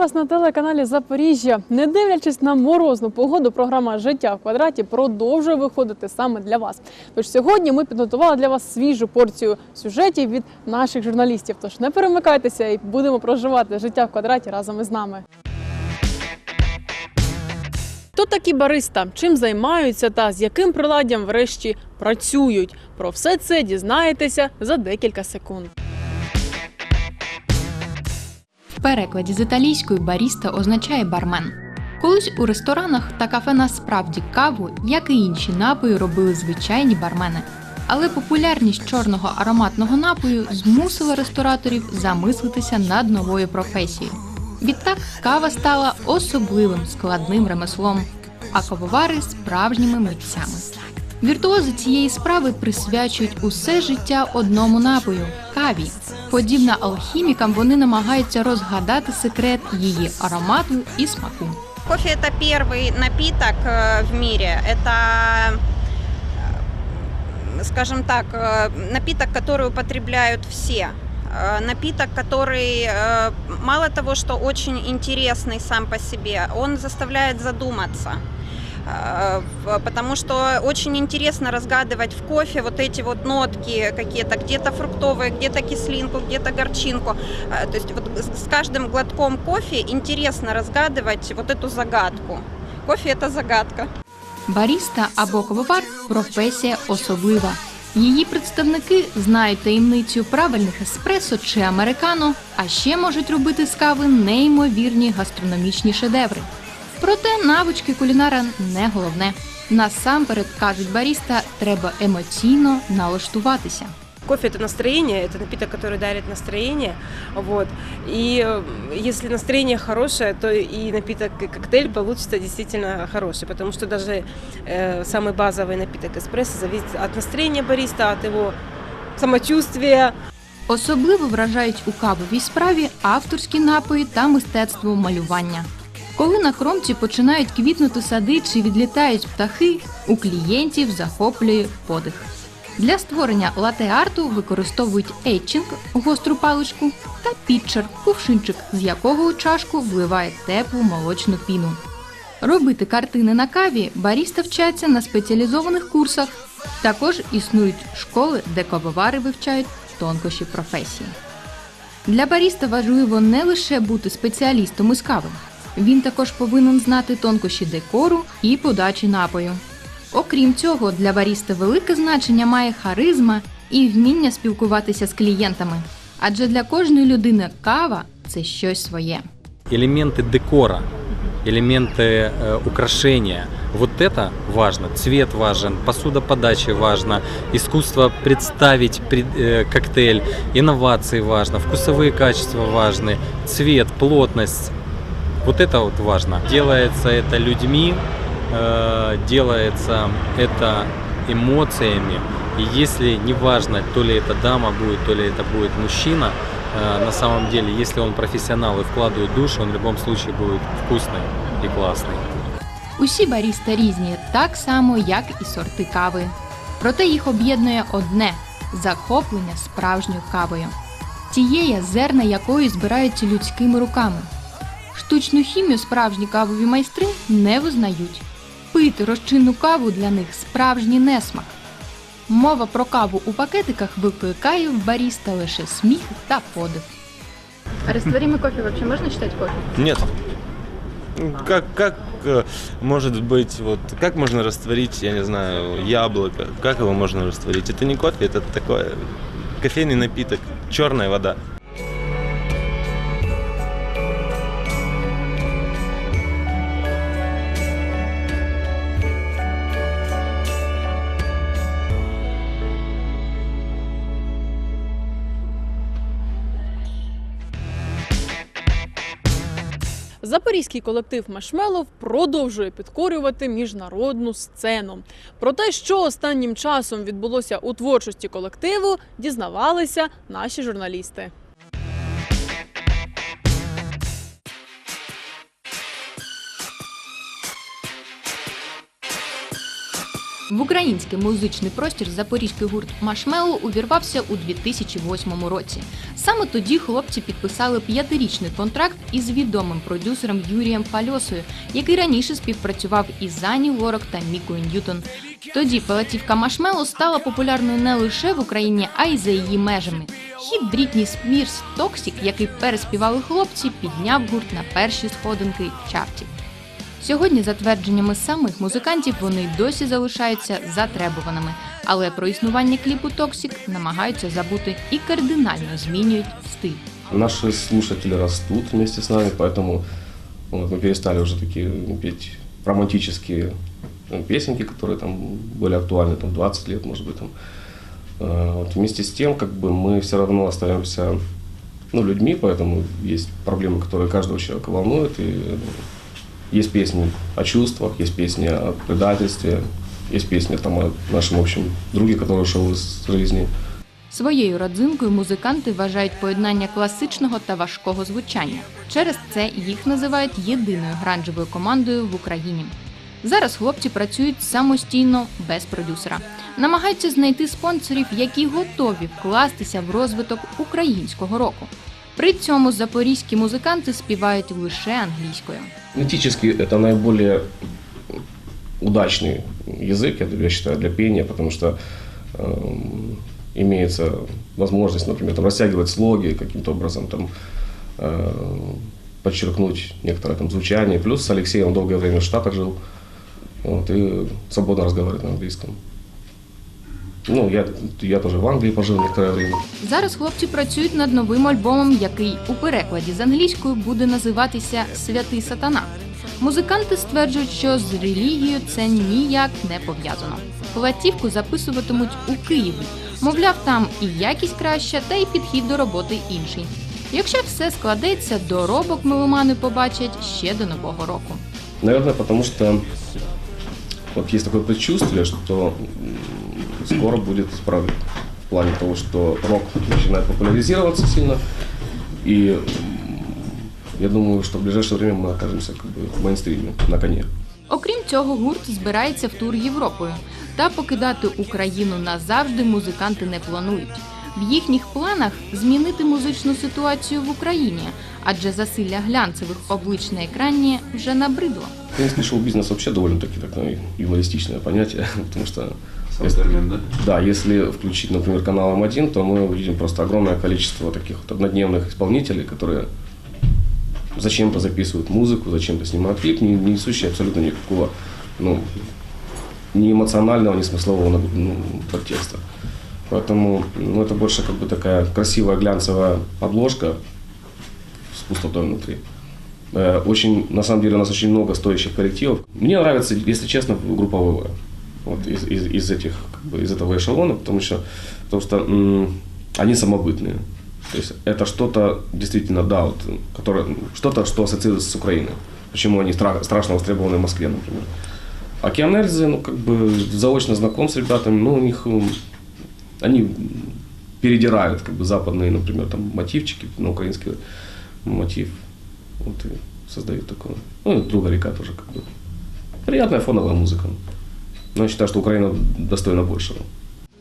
Вас на телеканалі Запоріжжя. Не дивлячись на морозну погоду, програма Життя в квадраті продовжує виходити саме для вас. Тож сьогодні ми підготували для вас свіжу порцію сюжетів від наших журналістів. Тож не перемикайтеся і будемо проживати життя в квадраті разом із нами. Хто такі бариста? Чим займаються та з яким приладдям врешті працюють? Про все це дізнаєтеся за декілька секунд. Перекладі з італійської баріста означає бармен. Колись у ресторанах та кафе насправді каву, як і інші напої, робили звичайні бармени. Але популярність чорного ароматного напою змусила рестораторів замислитися над новою професією. Відтак кава стала особливим складним ремеслом, а кавовари справжніми митцями. Віртуози цієї справи присвячують усе життя одному напою каві. Подібно алхімікам, вони намагаються розгадати секрет її аромату і смаку. Кофе это первый напиток э, в мире. Это, э, скажем так, э, напиток, который употребляют все. Э, Напиток, который э, мало того, что очень интересный сам по себе, он заставляет задуматься. Э, в- Потому что очень интересно разгадывать в кофе вот эти вот нотки какие-то, где-то фруктовые, где-то кислинку, где-то горчинку. Э, То есть вот с с каждым глотком кофе интересно разгадывать вот эту загадку. Кофе это загадка. Баріста або кавовар професія особлива. Її представники знають таємницю правильних еспресо чи американо, а ще можуть робити з кави неймовірні гастрономічні шедеври. Проте навички кулінара не головне. Насамперед кажуть баріста, треба емоційно налаштуватися. Кофе это настроение, это напиток, который дарит настроение. Вот. И э, если настроение хорошее, то и напиток, и коктейль получится действительно хороший, потому что даже э, самый базовый напиток эспрессо зависит от настроения бариста, от его самочувствия. Особливо вражають у кавовій справі авторські напої та мистецтво малювання. Коли на кромці починають квітнути сади чи відлітають птахи, у клієнтів захоплює подих. Для створення лате-арту використовують етчинг, гостру паличку, та пітчер, кувшинчик, з якого у чашку вливає теплу молочну піну. Робити картини на каві баріста вчаться на спеціалізованих курсах. Також існують школи, де кавовари вивчають тонкощі професії. Для баріста важливо не лише бути спеціалістом із кави. Він також повинен знати тонкощі декору і подачі напою. Окрім цього, для баріста велике значення має харизма і вміння спілкуватися з клієнтами. Адже для кожної людини кава це щось своє. элементы декора, элементы э, украшения. Вот это важно. Цвет важен, посуда подачи важно, искусство представить пред- э, коктейль, инновации важно, вкусовые качества важны, цвет, плотность. Вот это вот важно. Делается это людьми, э, делается это эмоциями. И если неважно, то ли это дама будет, то ли это будет мужчина, Э, на самом деле, если он профессионал и вкладывает душу, он в любом случае будет вкусный и классный. Усі баріста різні, так само, як і сорти кави. Проте їх об'єднує одне захоплення справжньою кавою, тієї зерна якої збираються людськими руками. Штучну хімію справжні кавові майстри не визнають. Пити розчинну каву для них справжній несмак. Мова про каву у пакетиках викликає в баріста лише сміх та подив. А растворимый кофе вообще можно считать кофе? Нет. Ну, Как, как э, может быть, вот, как можно растворить, я не знаю, яблоко? Как его можно растворить? Это не кофе, это такое кофейный напиток, черная вода. Запорізький колектив Машмелов продовжує підкорювати міжнародну сцену. Про те, що останнім часом відбулося у творчості колективу, дізнавалися наші журналісти. В український музичний простір запорізький гурт Машмело увірвався у 2008 році. Саме тоді хлопці підписали п'ятирічний контракт із відомим продюсером Юрієм Пальосою, який раніше співпрацював із Зані Лорак та Мікою Ньютон. Тоді палатівка Машмело стала популярною не лише в Україні, а й за її межами. Хіт Брітні Спірс Токсік, який переспівали хлопці, підняв гурт на перші сходинки чартів. Сьогодні, за твердженнями самих музикантів, вони й досі залишаються затребуваними, але про існування кліпу Токсік намагаються забути і кардинально змінюють стиль. Наши слушатели растут вместе с нами, поэтому вот, мы перестали уже такие петь романтические ну, песенки, которые там были актуальны там 20 лет, может быть, там. Э, Вот, вместе с тем, как бы мы все равно остаемся ну, людьми, поэтому есть проблемы, которые каждого человека волнуют. И э, есть песни о чувствах, есть песни о предательстве, есть песни там, о нашем общем друге, который ушел из жизни. Своєю родзинкою музиканти вважають поєднання класичного та важкого звучання. Через це їх називають єдиною гранжевою командою в Україні. Зараз хлопці працюють самостійно без продюсера, намагаються знайти спонсорів, які готові вкластися в розвиток українського року. При цьому запорізькі музиканти співають лише англійською. Фонетически это наиболее удачный язык, я, я считаю, для пения, потому что эм, имеется возможность, например, там, растягивать слоги каким-то образом, там, э, подчеркнуть некоторое там звучание. Плюс с Алексеем он долгое время в Штатах жил вот, и свободно разговаривает на английском. Ну, я, я тоже в Англии пожил некоторое время. Зараз хлопці працюють над новим альбомом, який у перекладі з англійської буде називатися Святий Сатана. Музиканти стверджують, що з релігією це ніяк не пов'язано. Платівку записуватимуть у Києві. Мовляв, там і якість краща, та й підхід до роботи інший. Якщо все складеться, доробок меломани побачать ще до нового року. Наверное, потому что вот есть такое предчувствие, что скоро будет прорыв в плане того, что рок начинает популяризироваться сильно, и м, я думаю, что в ближайшее время мы окажемся как бы в мейнстриме, на коне. Окрім цього, гурт збирається в тур Європою. Та покидати Україну назавжди музиканти не планують. В їхніх планах змінити музичну ситуацію в Україні, адже засилля глянцевих облич на екрані вже набридло. Украинский шоу-бизнес вообще довольно-таки такое юмористичное понятие, потому что Современ, да? Да, если включить, например, канал М1, то мы увидим просто огромное количество таких вот однодневных исполнителей, которые зачем-то записывают музыку, зачем-то снимают клип, не, не несущий абсолютно никакого, ну, ни эмоционального, ни смыслового ну, подтекста. Поэтому ну, это больше как бы такая красивая глянцевая обложка с пустотой внутри. Э, Очень, на самом деле, у нас очень много стоящих коллективов. Мне нравится, если честно, группа ВВ. Вот из, из, из этих, как бы, из этого эшелона, потому что, потому что м, они самобытные. То есть это что-то действительно, да, вот, которое, что-то, что ассоциируется с Украиной. Почему они стра- страшно востребованы в Москве, например. А Кианельзы, ну, как бы заочно знаком с ребятами, ну, у них, м, они передирают, как бы, западные, например, там, мотивчики на украинский мотив. Вот и создают такое. Ну, и друга река тоже, как бы. Приятная фоновая музыка. Но я считаю, что Украина достойна большего.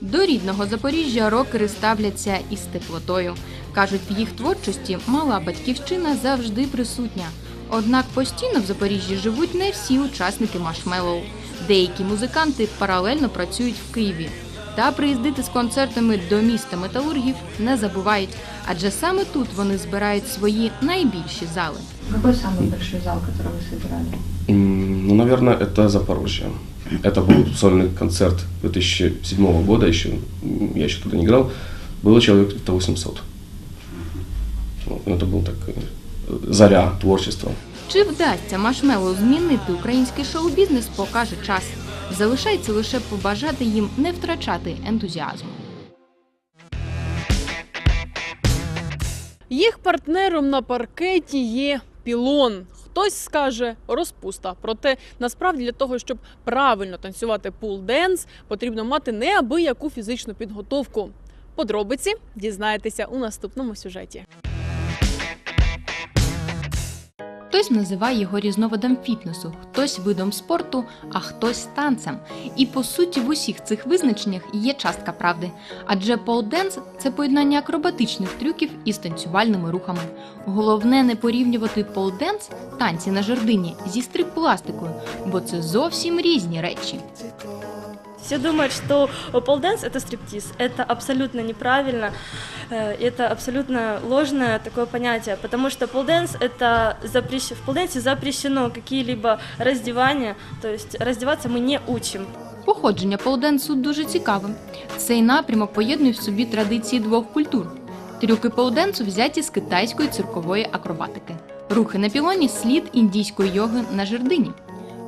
До рідного Запоріжжя рокери ставляться із теплотою. Кажуть, в їх творчості мала батьківщина завжди присутня. Однак постійно в Запоріжжі живуть не всі учасники Машмеллоу. Деякі музиканти паралельно працюють в Києві. Та приїздити з концертами до міста металургів не забувають, адже саме тут вони збирають свої найбільші зали. Какой самый большой зал, который вы собирали? М, Ну, наверное, это Запорожье. Это был сольный концерт 2007 года, еще, м, я еще туда не играл. Было человек где-то 800. Вот, ну, Это был так э, заря творчества. Чи вдасться Машмеллоу змінити український шоу-бізнес, покаже час. Залишається лише побажати їм не втрачати ентузіазму. Їх партнером на паркеті є пілон. Хтось скаже розпуста. Проте насправді для того, щоб правильно танцювати пул-денс, потрібно мати неабияку фізичну підготовку. Подробиці дізнаєтеся у наступному сюжеті. Хтось називає його різновидом фітнесу, хтось видом спорту, а хтось танцем. І по суті, в усіх цих визначеннях є частка правди. Адже полденс це поєднання акробатичних трюків із танцювальними рухами. Головне не порівнювати полденс танці на жердині зі стрип-пластикою, бо це зовсім різні речі. Все думают, что полденс это стриптиз. Это абсолютно неправильно. Э, Это абсолютно ложное такое понятие, потому что полденс это запрещено. В полденсе запрещено какие-либо раздевания, то есть раздеваться мы не учим. Походження полденсу дуже цікаве. Цей напрямок поєднує в собі традиції двох культур. Трюки полденсу взяті з китайської циркової акробатики. Рухи на пілоні слід індійської йоги на жердині.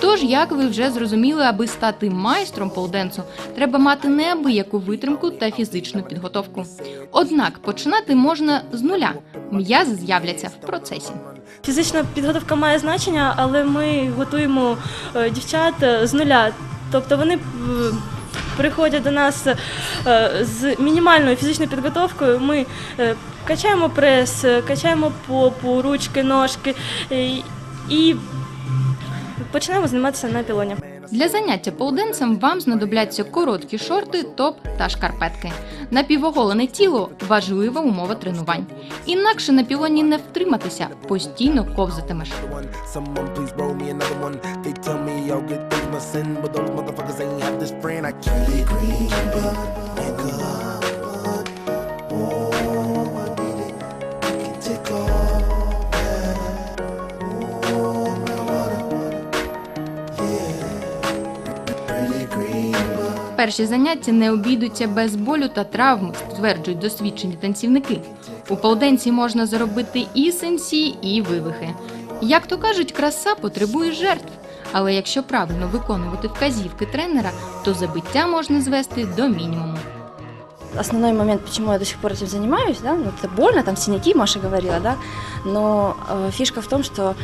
Тож, як ви вже зрозуміли, аби стати майстром полденсу, треба мати неабияку витримку та фізичну підготовку. Однак починати можна з нуля. М'язи з'являться в процесі. Фізична підготовка має значення, але ми готуємо е, дівчат е, з нуля. Тобто вони е, приходять до нас з мінімальною фізичною підготовкою. Ми качаємо прес, качаємо попу, ручки, ножки і починаємо займатися на пілоні. Для заняття полденсом вам знадобляться короткі шорти, топ та шкарпетки. Напівоголене тіло важлива умова тренувань. Інакше на пілоні не втриматися, постійно ковзатимеш. Перші заняття не обійдуться без болю та травм, стверджують досвідчені танцівники. У полденці можна заробити і сенсі, і вивихи. Як то кажуть, краса потребує жертв. Але якщо правильно виконувати вказівки тренера, то забиття можна звести до мінімуму. Основной момент, почему я до сих пор этим занимаюсь, да, ну, это больно, там синяки, Маша говорила, да, но э, фишка в том, что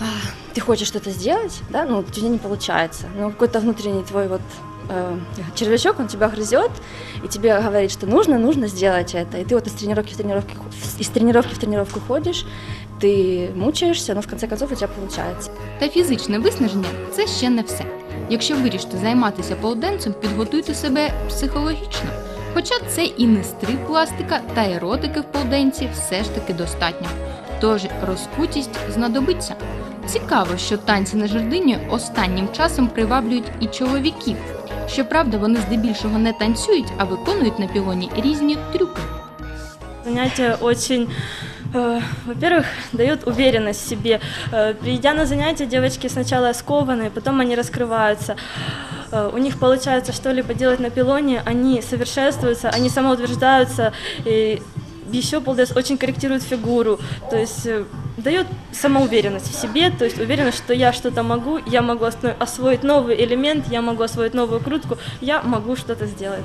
а, ты хочешь что-то сделать, да, ну, у тебя не получается, но какой-то внутренний твой вот э, червячок, он тебя грызет, и тебе говорит, что нужно, нужно сделать это, и ты вот из тренировки в тренировки, из тренировки в тренировку ходишь, ты мучаешься, но в конце концов у тебя получается. Та фізичне виснаження це ще не все. Якщо вирішите займатися полденсом, підготуйте себе психологічно. Хоча це і не стрип пластика та еротики в полденці все ж таки достатньо. Тож розкутість знадобиться. Цікаво, що танці на жердині останнім часом приваблюють і чоловіків. Щоправда, вони здебільшого не танцюють, а виконують на пілоні різні трюки. Занятие очень, э, во-первых, дает уверенность в себе. Э, придя на занятия, девочки сначала скованные, потом они раскрываются. Э, у них получается что-либо делать на пилоне, они совершенствуются, они самоутверждаются. И еще полдес очень корректирует фигуру, то есть э, дает самоуверенность в себе, то есть уверенность, что я что-то могу, я могу освоить новый элемент, я могу освоить новую крутку, я могу что-то сделать.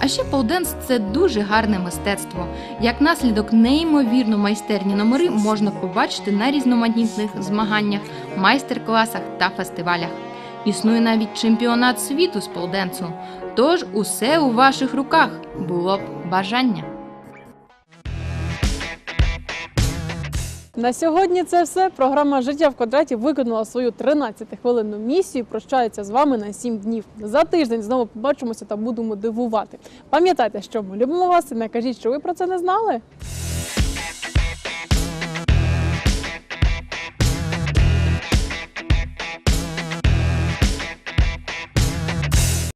А ще полденс це дуже гарне мистецтво. Як наслідок, неймовірно майстерні номери можна побачити на різноманітних змаганнях, майстер-класах та фестивалях. Існує навіть чемпіонат світу з полденсу. Тож усе у ваших руках було б бажання. На сьогодні це все. Програма Життя в квадраті виконала свою 13-хвилинну місію. Прощається з вами на 7 днів. За тиждень знову побачимося та будемо дивувати. Пам'ятайте, що ми любимо вас і не кажіть, що ви про це не знали.